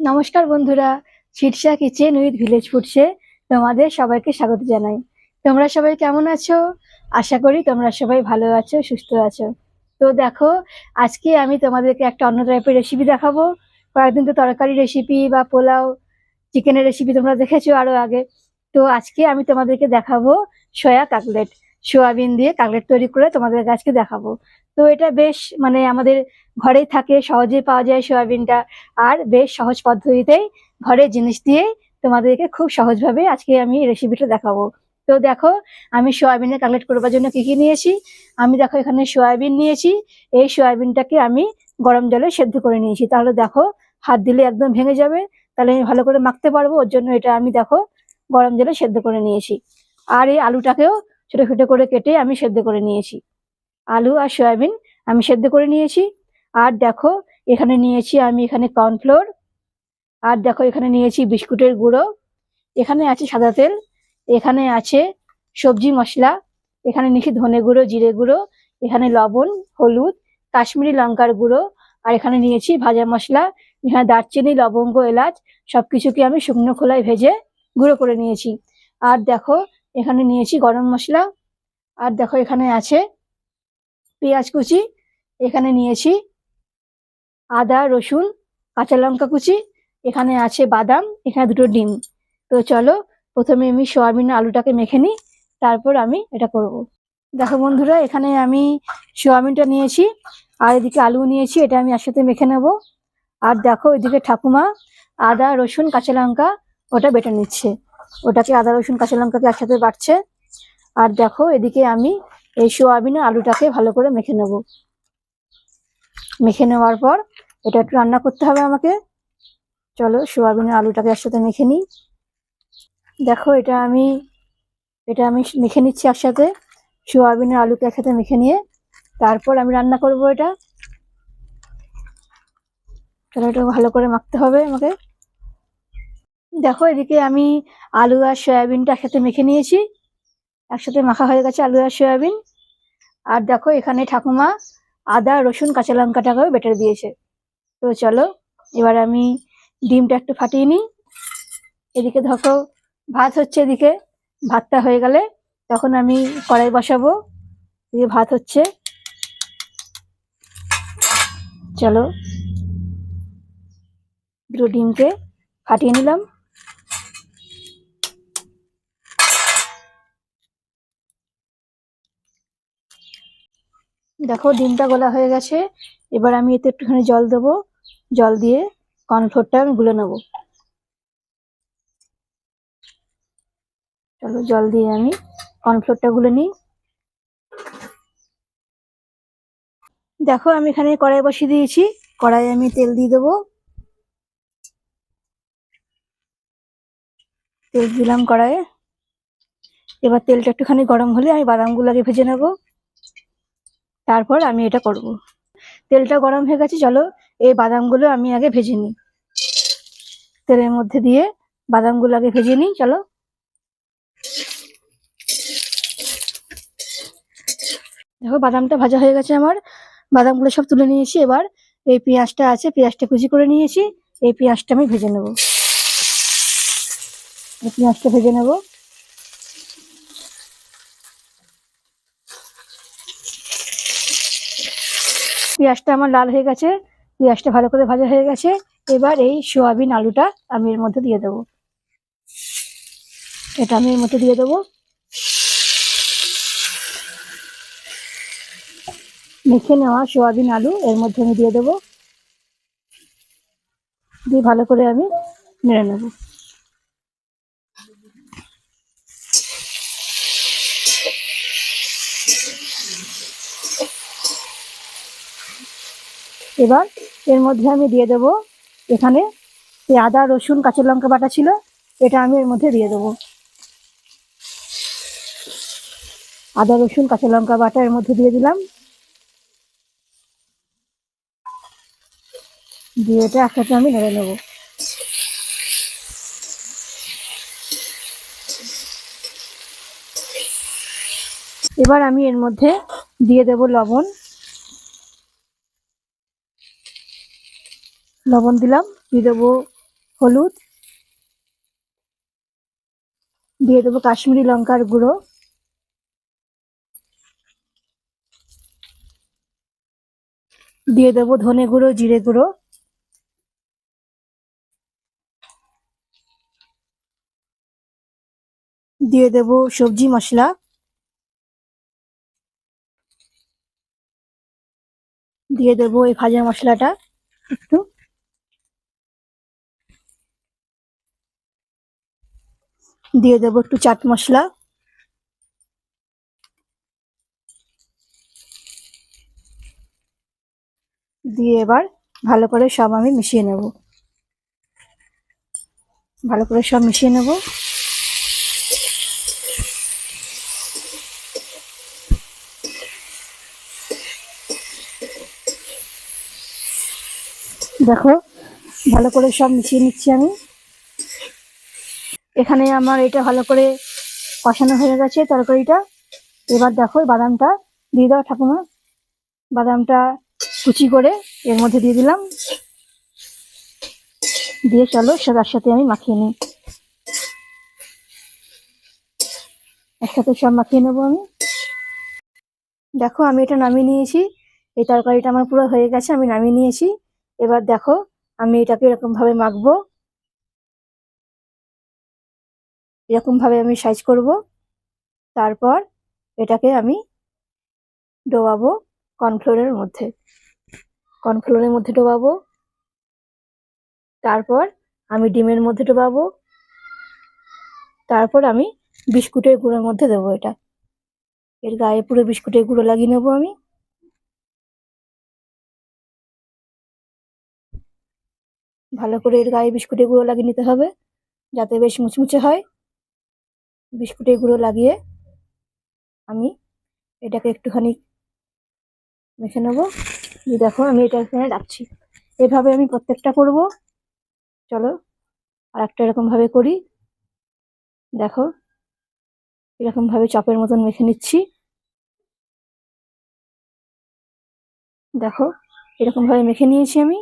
নমস্কার বন্ধুরা Shirsha kitchen with village ফুডসে তোমাদের সবাইকে স্বাগত জানাই। তোমরা সবাই কেমন আছো? আশা করি তোমরা সবাই ভালো আছো, সুস্থ আছো। তো দেখো, আজকে আমি তোমাদেরকে একটা অন্য টাইপের রেসিপি দেখাবো। কয়েকদিন তো তরকারি রেসিপি বা পোলাও, চিকেনের রেসিপি তোমরা দেখেছ আরও আগে। তো আজকে আমি তোমাদেরকে দেখাবো সয়া কাকলেট সোয়াবিন দিয়ে কাকলেট তৈরি করে তোমাদেরকে আজকে দেখাবো। তো এটা বেশ মানে আমাদের ঘরেই থাকে সহজেই পাওয়া যায় সোয়াবিনটা। আর বেশ সহজ পদ্ধতিতেই ঘরের জিনিস দিয়ে তোমাদেরকে খুব সহজভাবে আজকে আমি রেসিপিটা দেখাবো। তো দেখো, আমি সোয়াবিনের কালেক্ট করবার জন্য কি কি নিয়েছি? আমি দেখো এখানে সোয়াবিন নিয়েছি। এই সোয়াবিনটাকে আমি গরম জলে সেদ্ধ করে নিয়েছি। তাহলে দেখো, হাত দিলে একদম ভেঙে যাবে। তাহলে আমি ভালো করে মাখতে পারব। ওর জন্য এটা আমি দেখো, গরম জলে সেদ্ধ করে নিয়েছি। আর এই আলুটাকেও ছোটো ছোটো করে কেটে আমি সেদ্ধ করে নিয়েছি। আলু আর সয়াবিন আমি সেদ্ধ করে নিয়েছি। আর দেখো, এখানে নিয়েছি আমি এখানে কর্নফ্লোর, আর দেখো এখানে নিয়েছি বিস্কুটের গুঁড়ো, এখানে আছে সাদা তেল, এখানে আছে সবজি মশলা, এখানে নিয়েছি ধনে গুঁড়ো, জিরে গুঁড়ো, এখানে লবণ, হলুদ, কাশ্মীরি লঙ্কার গুঁড়ো, আর এখানে নিয়েছি ভাজা মশলা, এখানে দারচিনি, লবঙ্গ, এলাচ, সবকিছুকে আমি শুকনো খোলায় ভেজে গুঁড়ো করে নিয়েছি। আর দেখো, এখানে নিয়েছি গরম মশলা, আর দেখো এখানে আছে পেঁয়াজ কুচি, এখানে নিয়েছি আদা, রসুন, কাঁচা লঙ্কা কুচি, এখানে আছে বাদাম, এখানে দুটো ডিম। তো চলো, প্রথমে আমি সোয়াবিনের আলুটাকে মেখে নিই, তারপর আমি এটা করব। দেখো বন্ধুরা, এখানে আমি সোয়াবিনটা নিয়েছি, আর এদিকে আলু নিয়েছি, এটা আমি একসাথে মেখে নেব। আর দেখো, এদিকে ঠাকুমা আদা, রসুন, কাঁচা লঙ্কা, ওটা বেটে নিচ্ছে। ওটাকে আদা, রসুন, কাঁচা লঙ্কাকে একসাথে বাটছে। আর দেখো, এদিকে আমি এই সোয়াবিনের আলুটাকে ভালো করে মেখে নেব। মেখে নেওয়ার পর এটা একটু রান্না করতে হবে আমাকে। চলো সোয়াবিনের আলুটাকে একসাথে মেখে নিই। দেখো, এটা আমি এটা আমি মেখে নিচ্ছি একসাথে। সোয়াবিনের আলুকে একসাথে মেখে নিয়ে তারপর আমি রান্না করব এটা। তাহলে এটা ভালো করে মাখতে হবে আমাকে। দেখো, এদিকে আমি আলু আর সয়াবিনটা একসাথে মেখে নিয়েছি। একসাথে মাখা হয়ে গেছে আলু আর সয়াবিন। আর দেখো, এখানে ঠাকুমা আদা, রসুন, কাঁচা লঙ্কাটাকেও বেটে দিয়েছে। তো চলো, এবার আমি ডিমটা একটু ফাটিয়ে নিই। এদিকে ধরো ভাত হচ্ছে এদিকে, ভাতটা হয়ে গেলে তখন আমি কড়াই বসাবো। এদিকে ভাত হচ্ছে। চলো, দুটো ডিমকে ফাটিয়ে নিলাম। দেখো, ডিমটা গলা হয়ে গেছে। এবার আমি এতে একটুখানি জল দেবো। জল দিয়ে কর্নফ্লোরটা আমি গুলে নেব। চলো, জল দিয়ে আমি কর্নফ্লোরটা গুলে নিই। দেখো, আমি এখানে কড়াই বসিয়ে দিয়েছি। কড়াই আমি তেল দিয়ে দেবো। তেল দিলাম কড়াইয়ে। এবার তেলটা একটুখানি গরম হলে আমি বাদামগুলো আগে ভেজে নেব। তারপর আমি এটা করব। তেলটা গরম হয়ে গেছে, চলো। এই বাদামগুলো আমি আগে ভেজে নিই। তেলের মধ্যে দিয়ে বাদামগুলো আগে ভেজে নিই, চলো। দেখো, বাদামটা ভাজা হয়ে গেছে আমার। বাদামগুলো সব তুলে নিয়েছি এবার। এই পেঁয়াজটা আছে, পেঁয়াজটা কুচি করে নিয়েছি। এই পেঁয়াজটা আমি ভেজে নেব। এই পেঁয়াজটা ভেজে নেব। পেঁয়াজটা আমার লাল হয়ে গেছে। পেঁয়াজটা ভালো করে ভাজা হয়ে গেছে, এবার এই সোয়াবিন আলুটা আমি এর মধ্যে দিয়ে দেবো। এটা আমি এর মধ্যে দিয়ে দেবো। মেখে নেওয়া সোয়াবিন আলু এর মধ্যে আমি দিয়ে দেবো। দিয়ে ভালো করে আমি নেড়ে নেব। এবার এর মধ্যে আমি দিয়ে দেব এখানে যে আদা, রসুন, কাঁচা লঙ্কা বাটা ছিল, এটা আমি এর মধ্যে দিয়ে দেবো। আদা, রসুন, কাঁচা লঙ্কা বাটা এর মধ্যে দিয়ে দিলাম। দিয়ে এটা একসাথে আমি নেড়ে নেব। এবার আমি এর মধ্যে দিয়ে দেব লবণ। লবণ দিলাম, দিয়ে দেবো হলুদ, দিয়ে দেবো কাশ্মীরি লঙ্কার গুঁড়ো। দিয়ে দেবো ধনে গুঁড়ো, জিরে গুঁড়ো। দিয়ে দেবো সবজি মশলা। দিয়ে দেবো এই ভাজা মশলাটা একটু। দিয়ে দেবো একটু চাট মশলা। দিয়ে এবার ভালো করে সব আমি মিশিয়ে নেব। ভালো করে সব মিশিয়ে নেব। দেখো, ভালো করে সব মিশিয়ে নিচ্ছি আমি। এখানে আমার এটা ভালো করে কষানো হয়ে গেছে তরকারিটা। এবার দেখো বাদামটা দিয়ে দাও ঠাকুমা। বাদামটা কুচি করে এর মধ্যে দিয়ে দিলাম। দিয়ে চলো সবার সাথে আমি মাখিয়ে নিই। একসাথে সব মাখিয়ে নেব আমি। দেখো আমি এটা নামিয়ে নিয়েছি। এই তরকারিটা আমার পুরো হয়ে গেছে, আমি নামিয়ে নিয়েছি। এবার দেখো আমি এটাকে এরকম ভাবে মাখবো। এরকম ভাবে আমি সাইজ করব। তারপর এটাকে আমি ডোবাবো কর্নফ্লোরের মধ্যে। কর্নফ্লোরের মধ্যে ডোবাবো। তারপর আমি ডিমের মধ্যে ডোবাবো। তারপর আমি বিস্কুটের গুঁড়োর মধ্যে দেবো এটা। এর গায়ে পুরো বিস্কুটের গুঁড়ো লাগিয়ে নেব আমি। ভালো করে এর গায়ে বিস্কুটের গুঁড়ো লাগিয়ে নিতে হবে, যাতে বেশ মুচমুচে হয়। বিস্কুটের গুঁড়ো লাগিয়ে আমি এটাকে একটুখানি মেখে নেব। দেখো, আমি এটা এখানে রাখছি। এভাবে আমি প্রত্যেকটা করব। চলো আর একটা এরকমভাবে করি। দেখো, এরকমভাবে চপের মতন মেখে নিচ্ছি। দেখো, এরকমভাবে মেখে নিয়েছি আমি।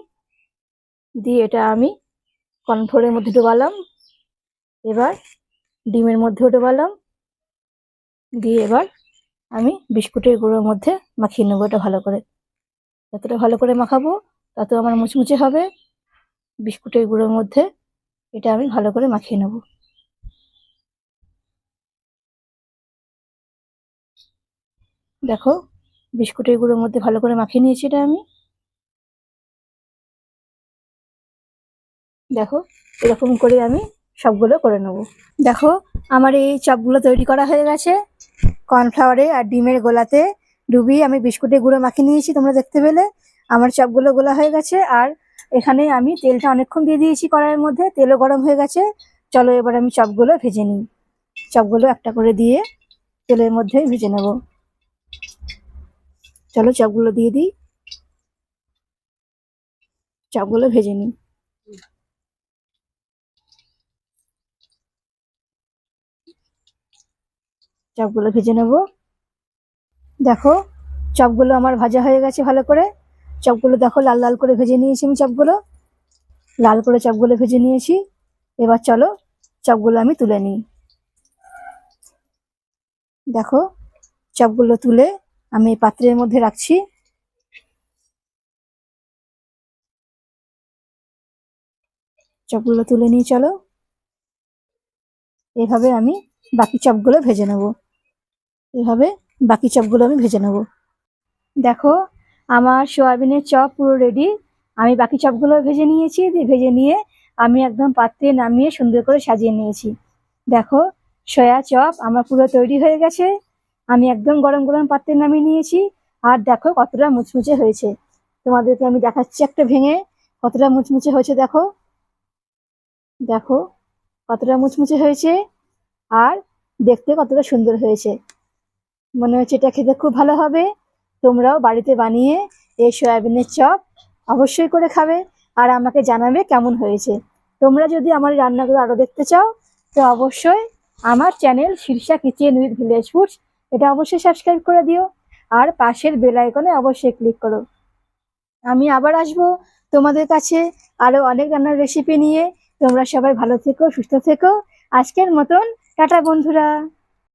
দিয়ে এটা আমি কর্নফ্লোরের মধ্যে ডোবালাম। এবার ডিমের মধ্যেও ডোবালাম দিয়ে এবার আমি বিস্কুটের গুঁড়োর মধ্যে মাখিয়ে নেব এটা ভালো করে। যতটা ভালো করে মাখাবো, তত আমার মুচমুচে হবে। বিস্কুটের গুঁড়োর মধ্যে এটা আমি ভালো করে মাখিয়ে নেব। দেখো, বিস্কুটের গুঁড়োর মধ্যে ভালো করে মাখিয়ে নিয়েছি এটা আমি। দেখো, এরকম করে আমি সবগুলো করে নেব। দেখো, আমার এই চপগুলো তৈরি করা হয়ে গেছে। কর্নফ্লাওয়ারে আর ডিমের গোলাতে ডুবিয়ে আমি বিস্কুটের গুঁড়ো মাখিয়ে নিয়েছি, তোমরা দেখতে পেলে। আমার চপগুলো গোলা হয়ে গেছে, আর এখানে আমি তেলটা অনেকক্ষণ দিয়ে দিয়েছি কড়াইয়ের মধ্যে, তেলও গরম হয়ে গেছে। চলো এবার আমি চপগুলো ভেজে নিই। চপগুলো একটা করে দিয়ে তেলের মধ্যে ভেজে নেব। চলো চপগুলো দিয়ে দিই। চপগুলো ভেজে নিই। চপগুলো ভেজে নেব। দেখো, চপগুলো আমার ভাজা হয়ে গেছে ভালো করে। চপগুলো দেখো লাল লাল করে ভেজে নিয়েছি আমি চপগুলো। লাল করে চপগুলো ভেজে নিয়েছি। এবার চলো চপগুলো আমি তুলে নিই। দেখো, চপগুলো তুলে আমি পাত্রের মধ্যে রাখছি। চপগুলো তুলে নিয়ে চলো। এভাবে আমি বাকি চপগুলো ভেজে নেব। এভাবে বাকি চপগুলো আমি ভেজে নেব। দেখো, আমার সোয়াবিনের চপ পুরো রেডি আমি বাকি চপগুলো ভেজে নিয়েছি ভেজে নিয়ে আমি একদম পাত্রে নামিয়ে সুন্দর করে সাজিয়ে নিয়েছি। দেখো, সয়া চপ আমার পুরো তৈরি হয়ে গেছে। আমি একদম গরম গরম পাত্রে নামিয়ে নিয়েছি। আর দেখো, কতটা মুচমুচে হয়েছে। তোমাদেরকে আমি দেখাচ্ছি একটা ভেঙে। কতটা মুচমুচে হয়েছে দেখো। দেখো, কতটা মুচমুচে হয়েছে। আর দেখতে কতটা সুন্দর হয়েছে। মনে হচ্ছে এটা খেতে খুব ভালো হবে। তোমরাও বাড়িতে বানিয়ে এই সয়াবিনের চপ অবশ্যই করে খাবে আর আমাকে জানাবে কেমন হয়েছে। তোমরা যদি আমার রান্নাগুলো আরও দেখতে চাও, তো অবশ্যই আমার channel Shirsha kitchen with village foods, এটা অবশ্যই সাবস্ক্রাইব করে দিও। আর পাশের বেল আইকনে অবশ্যই ক্লিক করো। আমি আবার আসব তোমাদের কাছে আরও অনেক রান্নার রেসিপি নিয়ে। তোমরা সবাই ভালো থেকো, সুস্থ থেকো। আজকের মতন, টাটা বন্ধুরা।